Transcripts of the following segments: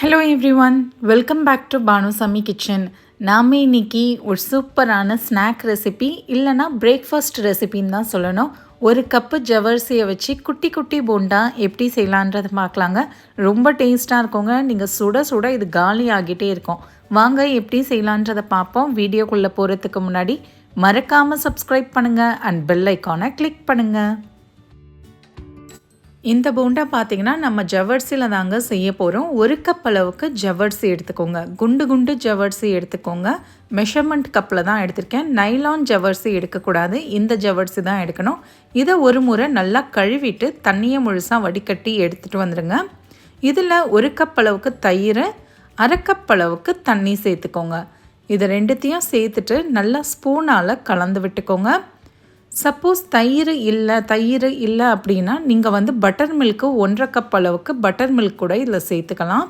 Hello everyone welcome back to Banusamy kitchen நாம் இன்னைக்கு ஒரு சூப்பரான ஸ்நாக் ரெசிபி இல்லைனா பிரேக்ஃபாஸ்ட் ரெசிபின்னு தான் சொல்லணும். ஒரு கப்பு ஜவர்சியை வச்சு குட்டி குட்டி போண்டா எப்படி செய்யலான்றதை பார்க்கலாங்க. ரொம்ப டேஸ்ட்டாக இருக்குங்க. நீங்கள் சுட சுட இது காலி ஆகிட்டே இருக்கும். வாங்க எப்படி செய்யலான்றதை பார்ப்போம். வீடியோக்குள்ளே போகிறதுக்கு முன்னாடி மறக்காமல் சப்ஸ்கிரைப் பண்ணுங்கள் அண்ட் பெல் ஐக்கானை கிளிக் பண்ணுங்கள் இந்த போண்டா பார்த்தீங்கன்னா நம்ம ஜவ்வரிசியில் தாங்க செய்ய போகிறோம் ஒரு கப் அளவுக்கு ஜவ்வரிசி எடுத்துக்கோங்க. குண்டு குண்டு ஜவ்வரிசி எடுத்துக்கோங்க. மெஷர்மெண்ட் கப்பில் தான் எடுத்திருக்கேன். நைலான் ஜவ்வரிசி எடுக்கக்கூடாது. இந்த ஜவ்வரிசி தான் எடுக்கணும். இதை ஒரு முறை நல்லா கழுவிட்டு தண்ணியை முழுசாக வடிகட்டி எடுத்துகிட்டு வந்துடுங்க இதில் ஒரு கப் அளவுக்கு தயிர் அரை கப் அளவுக்கு தண்ணி சேர்த்துக்கோங்க. இது ரெண்டுத்தையும் சேர்த்துட்டு நல்லா ஸ்பூனால் கலந்து விட்டுக்கோங்க. சப்போஸ் தயிர் இல்லை தயிர் இல்லை அப்படின்னா நீங்கள் வந்து பட்டர் மில்க்கு ஒன்றரை கப் அளவுக்கு பட்டர் மில்க் கூட இதில் சேர்த்துக்கலாம்.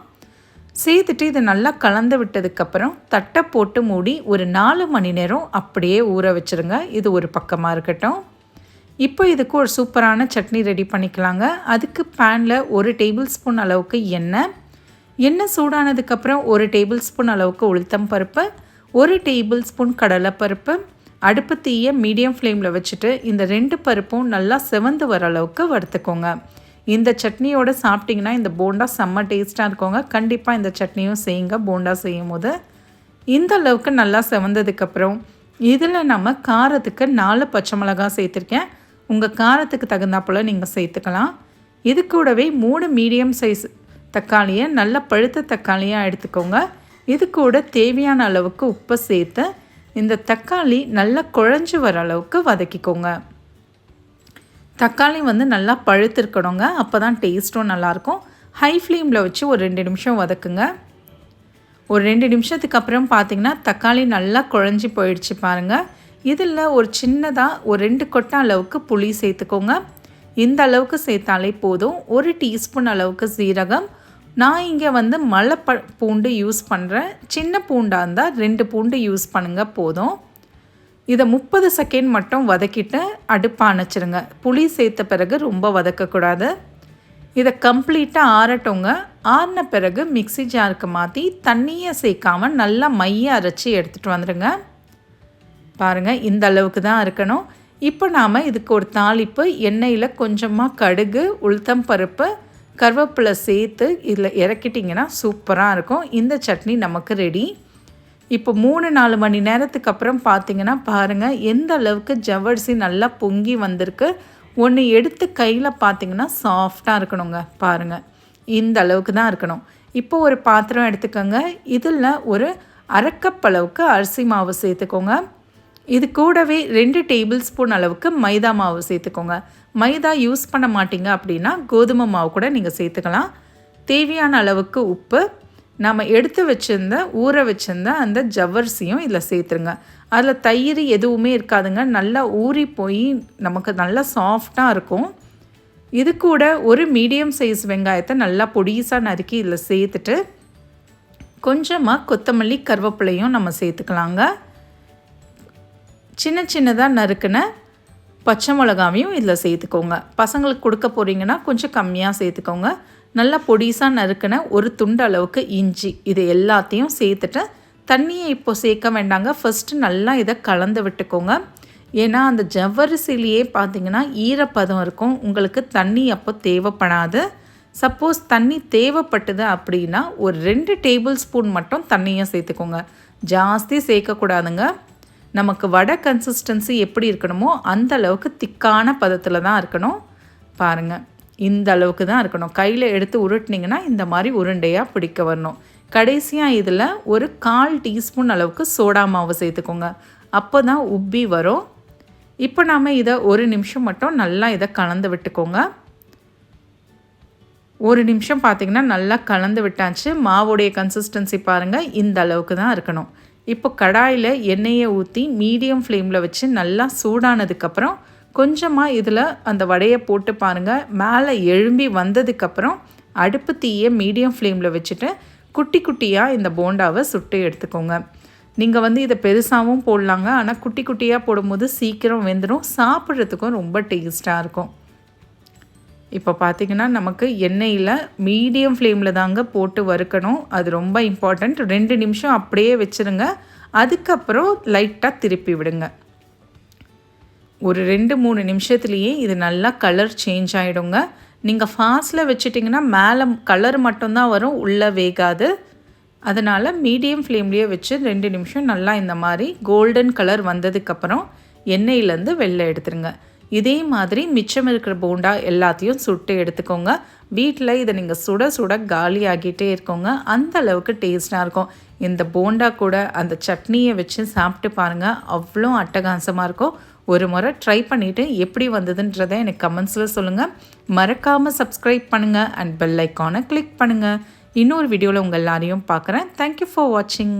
சேர்த்துட்டு இதை நல்லா கலந்து விட்டதுக்கப்புறம் தட்டை போட்டு மூடி ஒரு நாலு மணி நேரம் அப்படியே ஊற வச்சுருங்க. இது ஒரு பக்கமாக இருக்கட்டும். இப்போ இதுக்கு ஒரு சூப்பரான சட்னி ரெடி பண்ணிக்கலாங்க. அதுக்கு பேனில் ஒரு டேபிள் ஸ்பூன் அளவுக்கு எண்ணெய். எண்ணெய் சூடானதுக்கப்புறம் ஒரு டேபிள் ஸ்பூன் அளவுக்கு உளுத்தம் பருப்பு ஒரு டேபிள் ஸ்பூன் கடலைப்பருப்பு அடுப்பு தீயை மீடியம் ஃப்ளேமில் வச்சுட்டு இந்த ரெண்டு பருப்பும் நல்லா செவந்து வர அளவுக்கு வறுத்துக்கோங்க. இந்த சட்னியோடு சாப்பிட்டிங்கன்னா இந்த போண்டா செம்ம டேஸ்ட்டாக இருக்கோங்க. கண்டிப்பாக இந்த சட்னியும் செய்யுங்க போண்டா செய்யும் போது இந்த அளவுக்கு நல்லா செவந்ததுக்கப்புறம் இதில் நம்ம காரத்துக்கு நாலு பச்சை மிளகா சேர்த்துருக்கேன். உங்கள் காரத்துக்கு தகுந்தாப்பில் நீங்கள் சேர்த்துக்கலாம். இது கூடவே மூணு மீடியம் சைஸ் தக்காளியை நல்ல பழுத்த தக்காளியாக எடுத்துக்கோங்க. இது கூட தேவையான அளவுக்கு உப்பை சேர்த்து இந்த தக்காளி நல்லா குழஞ்சி வர அளவுக்கு வதக்கிக்கோங்க. தக்காளி வந்து நல்லா பழுத்திருக்கணுங்க. அப்போ தான் டேஸ்ட்டும் நல்லாயிருக்கும். ஹை ஃப்ளேமில் வச்சு ஒரு ரெண்டு நிமிஷம் வதக்குங்க. ஒரு ரெண்டு நிமிஷத்துக்கு அப்புறம் பார்த்திங்கன்னா தக்காளி நல்லா குழஞ்சி போயிடுச்சு பாருங்கள் இதில் ஒரு சின்னதாக ஒரு ரெண்டு கொட்டை அளவுக்கு புளி சேர்த்துக்கோங்க. இந்த அளவுக்கு சேர்த்தாலே போதும். ஒரு டீஸ்பூன் அளவுக்கு சீரகம் நான் இங்கே வந்து மலை ப பூண்டு யூஸ் பண்ணுறேன் சின்ன பூண்டாக இருந்தால் ரெண்டு பூண்டு யூஸ் பண்ணுங்கள் போதும். இதை முப்பது செகண்ட் மட்டும் வதக்கிட்டு அடுப்பு அணைச்சிருங்க. புளி சேர்த்த பிறகு ரொம்ப வதக்கக்கூடாது. இதை கம்ப்ளீட்டாக ஆறட்டோங்க. ஆறின பிறகு மிக்சி ஜாருக்கு மாற்றி தண்ணியை சேர்க்காமல் நல்லா மைய அரைச்சி எடுத்துகிட்டு வந்துடுங்க பாருங்கள் இந்த அளவுக்கு தான் இருக்கணும். இப்போ நாம் இதுக்கு ஒரு தாளிப்பு எண்ணெயில் கொஞ்சமாக கடுகு உளுத்தம் பருப்பு கருவேப்பிலை சேர்த்து இதில் இறக்கிட்டிங்கன்னா சூப்பராக இருக்கும். இந்த சட்னி நமக்கு ரெடி இப்போ மூணு நாலு மணி நேரத்துக்கு அப்புறம் பார்த்தீங்கன்னா பாருங்கள் எந்த அளவுக்கு ஜவ்வரிசி நல்லா பொங்கி வந்திருக்கு. ஒன்று எடுத்து கையில் பார்த்தீங்கன்னா சாஃப்டாக இருக்கணுங்க பாருங்கள் இந்த அளவுக்கு தான் இருக்கணும். இப்போ ஒரு பாத்திரம் எடுத்துக்கோங்க. இதில் ஒரு அரைக்கப்பளவுக்கு அரிசி மாவு சேர்த்துக்கோங்க. இது கூடவே ரெண்டு டேபிள் ஸ்பூன் அளவுக்கு மைதா மாவு சேர்த்துக்கோங்க. மைதா யூஸ் பண்ண மாட்டீங்க அப்படின்னா கோதுமை மாவு கூட நீங்கள் சேர்த்துக்கலாம். தேவையான அளவுக்கு உப்பு. நம்ம எடுத்து வச்சுருந்த ஊற வச்சுருந்த அந்த ஜவ்வரிசியும் இதில் சேர்த்துருங்க. அதில் தயிர் எதுவுமே இருக்காதுங்க. நல்லா ஊறி போய் நமக்கு நல்லா சாஃப்டாக இருக்கும். இது கூட ஒரு மீடியம் சைஸ் வெங்காயத்தை நல்லா பொடிசாக நறுக்கி இதில் சேர்த்துட்டு கொஞ்சமாக கொத்தமல்லி கருவேப்பிலையும் நம்ம சேர்த்துக்கலாங்க. சின்ன சின்னதாக நறுக்கின பச்சை மிளகாவையும் இதில் சேர்த்துக்கோங்க. பசங்களுக்கு கொடுக்க போகிறீங்கன்னா கொஞ்சம் கம்மியாக சேர்த்துக்கோங்க. நல்லா பொடிசாக நறுக்கின ஒரு துண்டு அளவுக்கு இஞ்சி இது எல்லாத்தையும் சேர்த்துட்டு தண்ணியை இப்போ சேர்க்க வேண்டாங்க. ஃபஸ்ட்டு நல்லா இதை கலந்து விட்டுக்கோங்க. ஏன்னா அந்த ஜவ்வரிசிலேயே பார்த்தீங்கன்னா ஈரப்பதம் இருக்கும். உங்களுக்கு தண்ணி அப்போ தேவைப்படாது. சப்போஸ் தண்ணி தேவைப்பட்டது அப்படின்னா ஒரு ரெண்டு டேபிள் ஸ்பூன் மட்டும் தண்ணியை சேர்த்துக்கோங்க. ஜாஸ்தி சேர்க்கக்கூடாதுங்க. நமக்கு வடை கன்சிஸ்டன்சி எப்படி இருக்கணுமோ அந்த அளவுக்கு திக்கான பதத்தில் தான் இருக்கணும். பாருங்கள் இந்த அளவுக்கு தான் இருக்கணும். கையில் எடுத்து உருட்டினீங்கன்னா இந்த மாதிரி உருண்டையாக பிடிக்க வரணும். கடைசியாக இதில் ஒரு கால் டீஸ்பூன் அளவுக்கு சோடா மாவு சேர்த்துக்கோங்க. அப்போ தான் உப்பி வரும். இப்போ நாம் இதை ஒரு நிமிஷம் மட்டும் நல்லா இதை கலந்து விட்டுக்கோங்க. ஒரு நிமிஷம் பார்த்திங்கன்னா நல்லா கலந்து விட்டாச்சு. மாவுடைய கன்சிஸ்டன்சி பாருங்கள் இந்த அளவுக்கு தான் இருக்கணும். இப்போ கடாயில் எண்ணெயை ஊற்றி மீடியம் ஃப்ளேமில் வச்சு நல்லா சூடானதுக்கப்புறம் கொஞ்சமாக இதில் அந்த வடையை போட்டு பாருங்கள் மேலே எழும்பி வந்ததுக்கப்புறம் அடுப்பு தீயை மீடியம் ஃப்ளேமில் வச்சுட்டு குட்டி குட்டியாக இந்த போண்டாவை சுட்டு எடுத்துக்கோங்க. நீங்கள் வந்து இதை பெருசாகவும் போடலாங்க. ஆனால் குட்டி குட்டியாக போடும்போது சீக்கிரம் வெந்துடும் சாப்பிட்றதுக்கும் ரொம்ப டேஸ்ட்டாக இருக்கும். இப்போ பார்த்திங்கன்னா நமக்கு எண்ணெயில் மீடியம் ஃப்ளேமில் தாங்க போட்டு வறுக்கணும். அது ரொம்ப இம்பார்ட்டண்ட் ரெண்டு நிமிஷம் அப்படியே வச்சுருங்க. அதுக்கப்புறம் லைட்டாக திருப்பி விடுங்க. ஒரு ரெண்டு மூணு நிமிஷத்துலேயே இது நல்லா கலர் சேஞ்ச் ஆகிடுங்க நீங்கள் ஃபாஸ்ட்டில் வச்சுட்டிங்கன்னா மேலே கலர் மட்டும்தான் வரும் உள்ளே வேகாது. அதனால் மீடியம் ஃப்ளேம்லேயே வச்சு ரெண்டு நிமிஷம் நல்லா இந்த மாதிரி கோல்டன் கலர் வந்ததுக்கப்புறம் எண்ணெயிலேருந்து வெளில எடுத்துருங்க. இதே மாதிரி மிச்சம் இருக்கிற போண்டா எல்லாத்தையும் சுட்டு எடுத்துக்கோங்க. வீட்டில் இதை நீங்கள் சுட சுட காலி ஆகிட்டே இருக்கோங்க. அந்த அளவுக்கு டேஸ்ட்டாக இருக்கும். இந்த போண்டா கூட அந்த சட்னியை வச்சு சாப்பிட்டு பாருங்கள் அவ்வளோ அட்டகாசமாக இருக்கும். ஒரு முறை ட்ரை பண்ணிவிட்டு எப்படி வந்ததுன்றதை எனக்கு கமெண்ட்ஸில் சொல்லுங்கள் மறக்காமல் சப்ஸ்கிரைப் பண்ணுங்கள் அண்ட் பெல் ஐக்கானை கிளிக் பண்ணுங்கள் இன்னொரு வீடியோவில் உங்கள் எல்லாரையும் பார்க்குறேன். தேங்க்யூ ஃபார் வாட்சிங்